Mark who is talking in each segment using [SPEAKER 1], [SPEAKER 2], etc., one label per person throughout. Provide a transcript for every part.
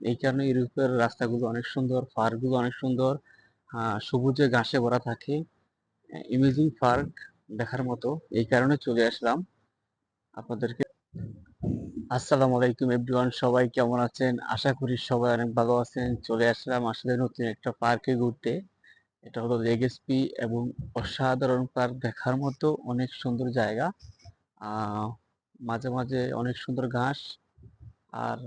[SPEAKER 1] এই কারণে ইউরোপের রাস্তাগুলো অনেক সুন্দর পার্কগুলো অনেক সুন্দর সবুজে ঘাসে ভরা থাকে। ইমেজিং পার্ক দেখার মতো। এই কারণে চলে আসলাম। আপনাদেরকে আসসালামু আলাইকুম এভরিওয়ান, সবাই কেমন আছেন? আশা করি সবাই অনেক ভালো আছেন। চলে আসলাম আসলে নতুন একটা পার্কে ঘুরতে। এটা হলো লেগেসপি এবং অসাধারণ পার্ক দেখার মতো অনেক সুন্দর জায়গা। মাঝে মাঝে অনেক সুন্দর ঘাস। আর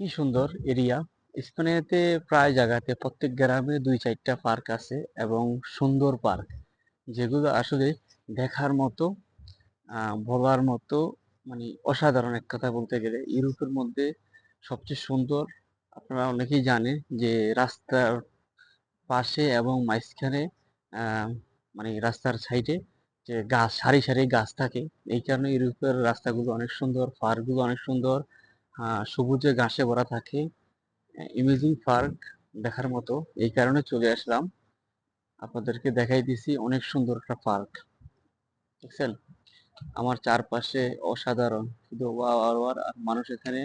[SPEAKER 1] কি সুন্দর এরিয়া। স্পেনেতে প্রায় জায়গাতে প্রত্যেক গ্রামে দুই চারটা পার্ক আছে এবং সুন্দর পার্ক। যেগুলো আসলে দেখার মতো বলার মতো মানে অসাধারণ এক কথা বলতে গেলে। ইউরোপের মধ্যে সবচেয়ে সুন্দর আপনারা অনেকেই জানেন যে রাস্তার পাশে এবং মাঝখানে মানে রাস্তার সাইডে যে গাছ, সারি সারি গাছ থাকে। এই কারণে ইউরোপের রাস্তাগুলো অনেক সুন্দর, পার্কগুলো অনেক সুন্দর। সবুজে ঘাসে ভরা থাকে। ইমেজিং পার্ক দেখার মতো। এই কারণে চলে আসলাম। আপনাদেরকে দেখাই দিছি অনেক সুন্দর একটা পার্ক দেখছেন? আমার চারপাশে অসাধারণ। শুধু ওয়ার ওয়াও, আর মানুষ এখানে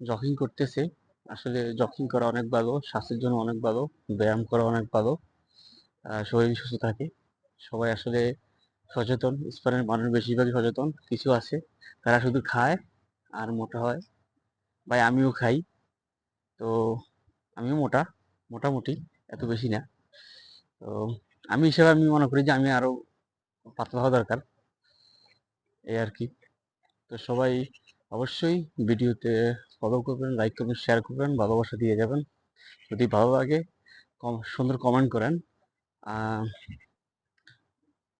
[SPEAKER 1] জগিং করতেছে। আসলে জগিং করা অনেক ভালো, স্বাস্থ্যের জন্য অনেক ভালো, ব্যায়াম করা অনেক ভালো। শরীর সুস্থ থাকে। সবাই আসলে সচেতন স্পেনের মানুষ বেশিরভাগই সচেতন, কিছু আছে। তারা শুধু খায় আর মোটা হয়। ভাই, আমিও খাই। তো আমিও মোটা, মোটামুটি, এত বেশি না। তো আমি হিসেবে আমি মনে করি যে আমি আরও পাতলা হওয়া দরকার। এই আর কি। তো সবাই অবশ্যই ভিডিওতে ফলো করবেন লাইক করবেন শেয়ার করবেন, ভালোবাসা দিয়ে যাবেন। যদি ভালো লাগে, কম, সুন্দর কমেন্ট করেন।